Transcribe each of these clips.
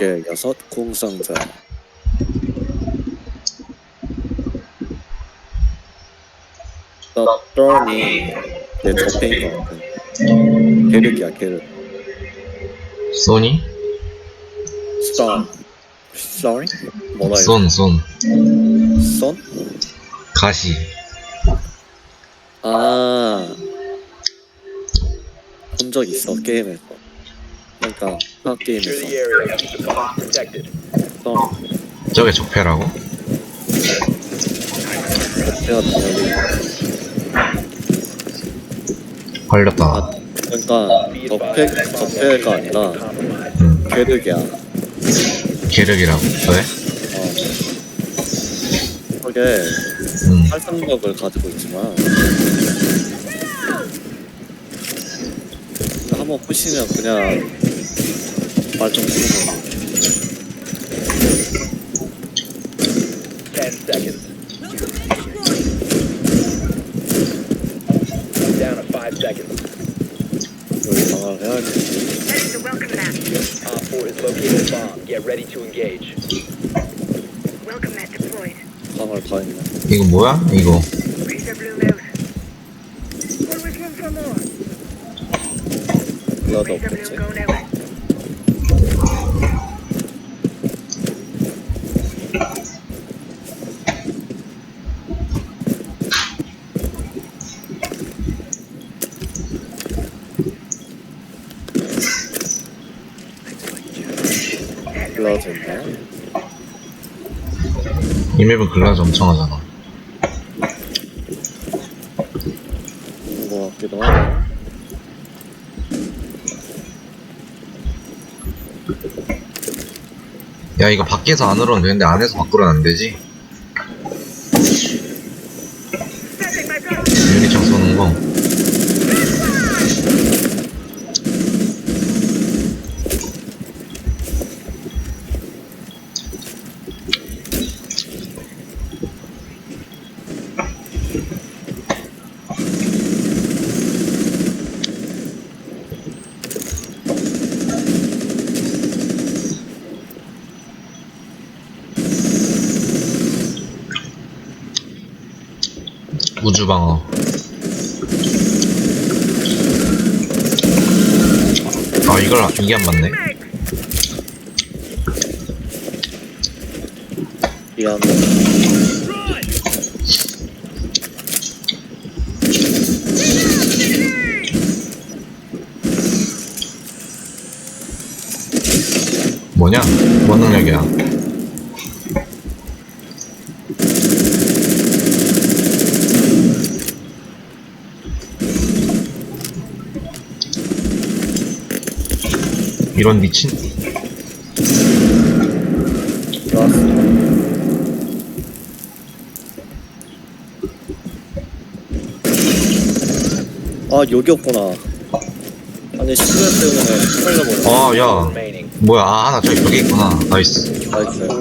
개 여섯 공상자 더 턴이 내 접해인 것 같아 계륵이야 계륵 소니? 스턴 스턴? 뭐라 해야 쏜, 쏜. 선? 가시. 아. 본 적 있어, 게임에서. 그러니까, 학 Secure 게임에서. area. Bomb protected. 저게 적폐라고? 제가. 걸렸다. 그러니까, Be 적폐, advised, bomb 적폐가 location 아니라, compromised. 괴력이야. 계력이라고. 왜? 어. 저게, 응. 활성력을 가지고 있지만, 한번 부시면 그냥, 말좀 부르면, 10 seconds. Down to 5 seconds. 여기 방어를 해야지. Heading to welcome mat. Op 4 has located a bomb. Get ready to engage. Welcome mat deployed. 방어를 다 했네. 이거 뭐야? 이거. Razor bloom out. Always room for more. 블라드 Razor 없겠지? bloom going 블라드 있네. 이 맵은 글라즈 엄청 하잖아. 있는 것 같기도 하고. 야, 이거 밖에서 안으로는 되는데 안에서 밖으로는 안 되지? 유리창 쏘는 거. 우주방어. 아, 이걸, 이게 안 맞네? 미안. 뭐냐? 뭔 능력이야? 이런 미친? 아, 여기였구나. 아니, 시간 때문에 헷갈려버려. 아, 야. Remaining. 뭐야, 아, 하나 저기 벽에 있구나. 나이스. 나이스.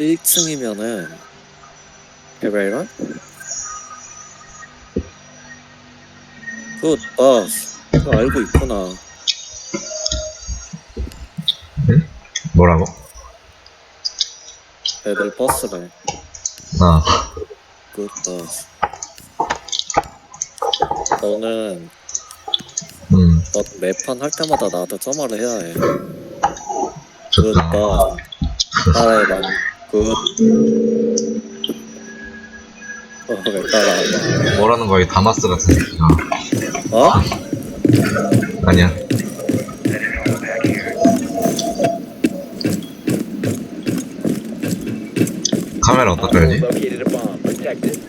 1층이면은, 레벨런? 그, 아, 그거 알고 있구나. 뭐라고? 애들 버스래. 아, 굿 버스. 너는, 음, 너 매판 할 때마다 나한테 점화를 해야 해. 좋다. 굿다. 따라해봐. 굿. 어, 왜 따라? 뭐라는 거야, 이 다마스 같은 새끼가. 어? 아니야. 카메라 Op 4 어떡하지? located a bomb. Protect it.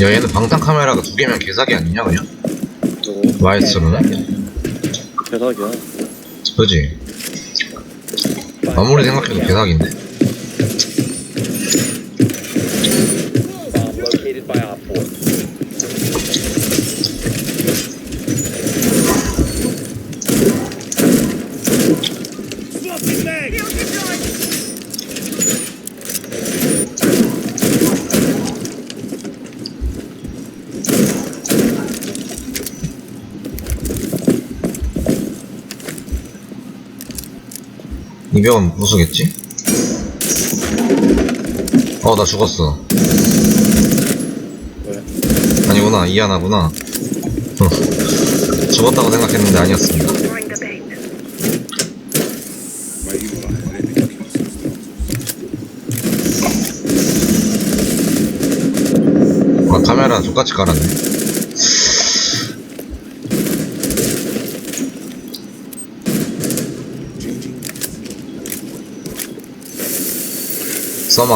야, 얘는 방탄 카메라가 두 개면 개사기 아니냐, 그냥? 누구? 와이스로는? 대박이야. 그지? 아무리 생각해도 개사기인데? Bomb located by Op 4. Shield deployed. 이병은 무수겠지? 어, 나 죽었어. 왜? 아니구나, 이하나구나. 어. 죽었다고 생각했는데 아니었습니다. 아, 카메라 똑같이 깔았네. 써마.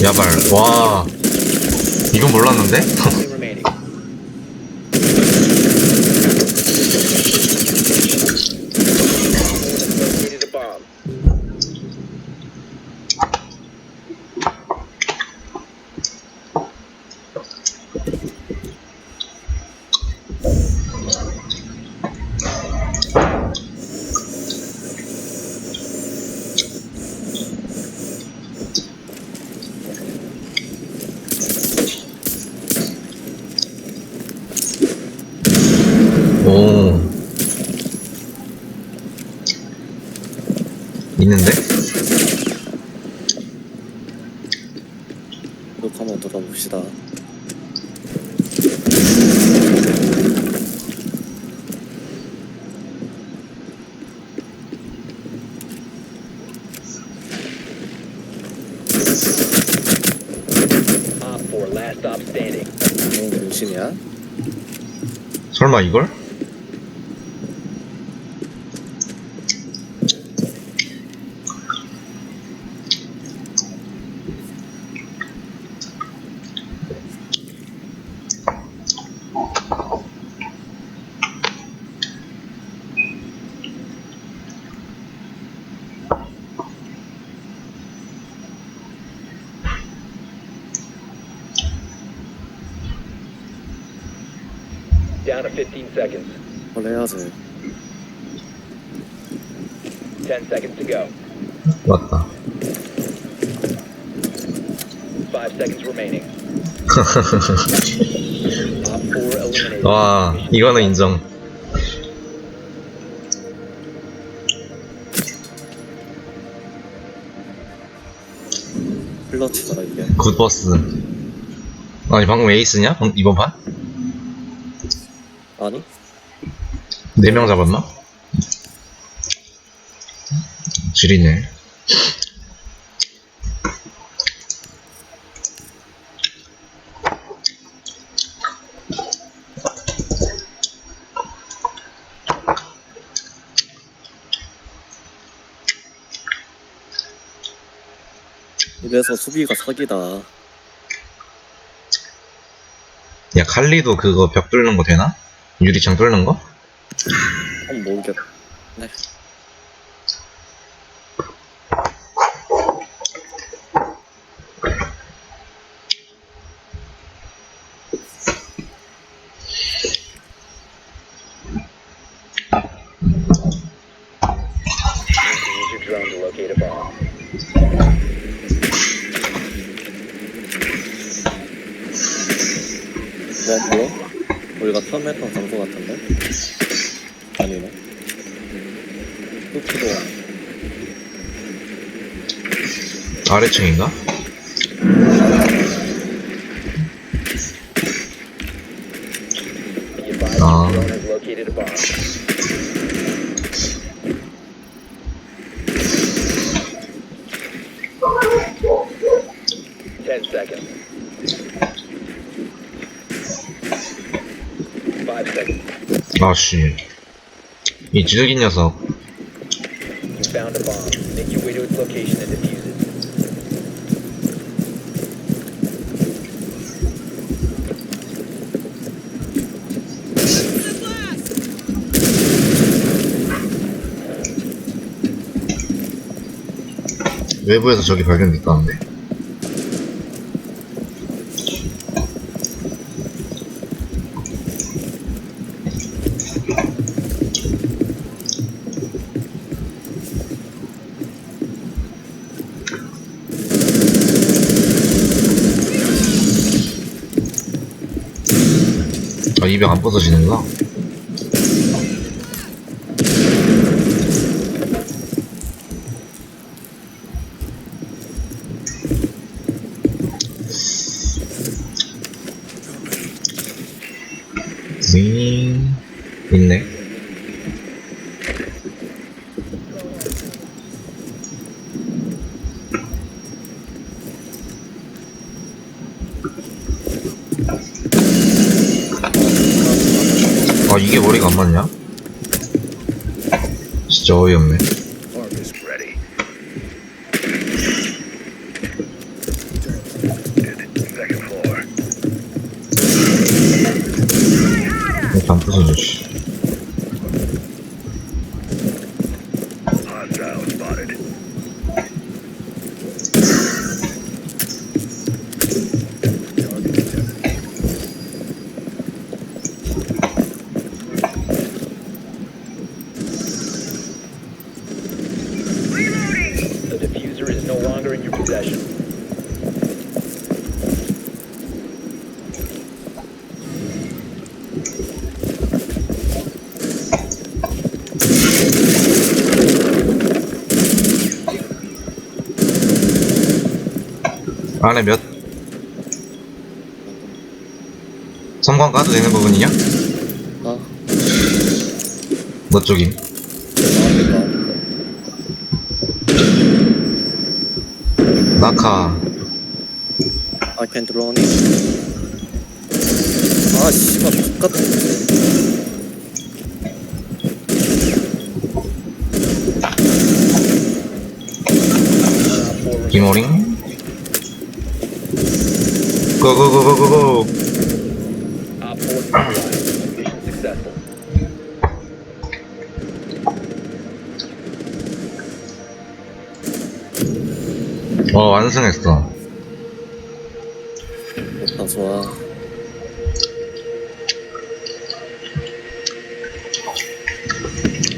야발, 와. 이건 몰랐는데? 있는데? 룩 한번 돌아봅시다. Op 4, last stop standing. 너무 변신이야? 설마 이걸? Down to 15 seconds. 원래 해야지. 10 seconds to go. 맞다. 5 seconds remaining. Op 4 eliminated. 와, 이거는 인정. 클러치더라 이게. 굿버스. 아니, 방금 에이스냐? 방- 이번 판? 아니? 4명 잡았나? 지리네. 이래서 수비가 사기다. 야, 칼리도 그거 벽 뚫는 거 되나? 유리창 뚫는 거? 한번 모르겠. 네. Use your 우리가 처음 했던 장소 같은데? 아니네. 뚜피도 아래층인가? Be advised Ah. 아씨 이 지적인 녀석 You found a bomb. Make your way to its location and defuse it. 외부에서 저기 발견됐다는데 아, 이병 안 부서지는구나. 윙 있네. 아 이게 머리가 안 맞냐? 진짜 어이없네. 안 부서져 씨. 안에 몇? 섬광 까도 되는 부분이냐? 아너 쪽임. 나니까 낙하. I can't run it 아 씨발 똑같은 기모링. 고고고고고고. Op 4 neutralized. Mission successful. 어 완승했어. 좋다 좋아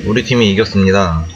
우리 팀이 이겼습니다.